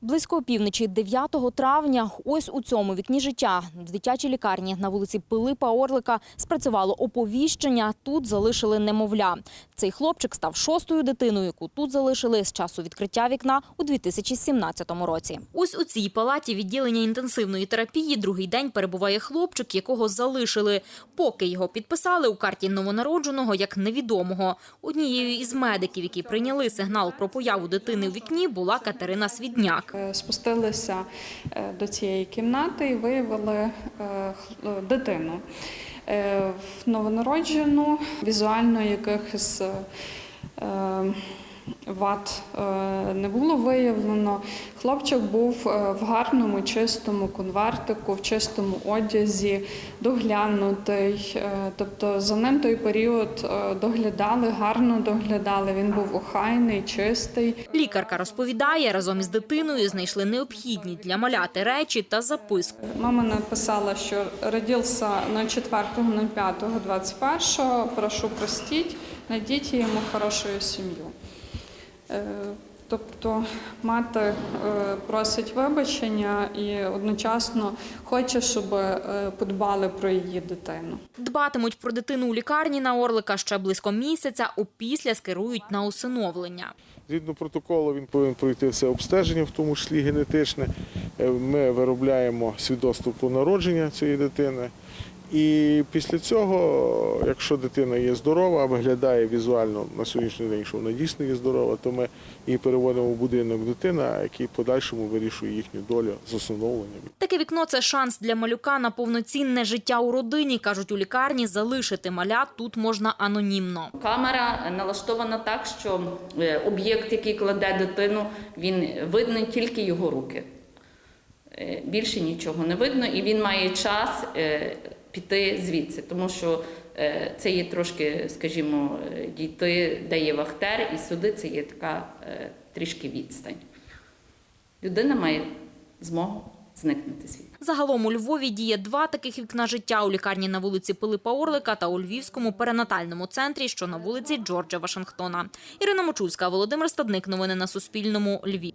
Близько опівночі 9 травня ось у цьому вікні життя в дитячій лікарні на вулиці Пилипа Орлика спрацювало оповіщення. Тут залишили немовля. Цей хлопчик став шостою дитиною, яку тут залишили з часу відкриття вікна у 2017 році. Ось у цій палаті відділення інтенсивної терапії другий день перебуває хлопчик, якого залишили. Поки його підписали у карті новонародженого як невідомого. Однією із медиків, які прийняли сигнал про появу дитини у вікні, була Катерина Свідняк. Е, Спустилися е, до цієї кімнати і виявили е, дитину новонароджену, візуально якихось вад е, не було виявлено. Хлопчик був е, в гарному, чистому конвертику, в чистому одязі, доглянутий. Е, Тобто за ним той період доглядали, гарно доглядали. Він був охайний, чистий. Лікарка розповідає, разом із дитиною знайшли необхідні для маляти речі та записку. Мама написала, що родився на 4.05.21, прошу простіть, найдіть йому хорошу сім'ю. Е, Тобто мати е, просить вибачення і одночасно хоче, щоб е, подбали про її дитину. Дбатимуть про дитину у лікарні на Орлика ще близько місяця, опісля скерують на усиновлення. Згідно протоколу, він повинен пройти все обстеження, в тому числі генетичне. Ми виробляємо свідоцтво про народження цієї дитини. І після цього, якщо дитина є здорова, виглядає візуально на сьогоднішній день, що вона дійсно є здорова, то ми її переводимо в будинок дитина, який в подальшому вирішує їхню долю з усиновленням. Таке вікно це шанс для малюка на повноцінне життя у родині, кажуть у лікарні. Залишити маля тут можна анонімно. Камера налаштована так, що е, об'єкт, який кладе дитину, він видно тільки його руки. Е, Більше нічого не видно, і він має час е, піти звідси, тому що е, це є трошки, скажімо, дійти, де є вахтер, і сюди це є така е, трішки відстань. Людина має змогу зникнути звідти. Загалом у Львові діє два таких вікна життя у лікарні на вулиці Пилипа Орлика та у Львівському перинатальному центрі, що на вулиці Джорджа Вашингтона. Ірина Мочульська, Володимир Стадник. Новини на Суспільному. Львів.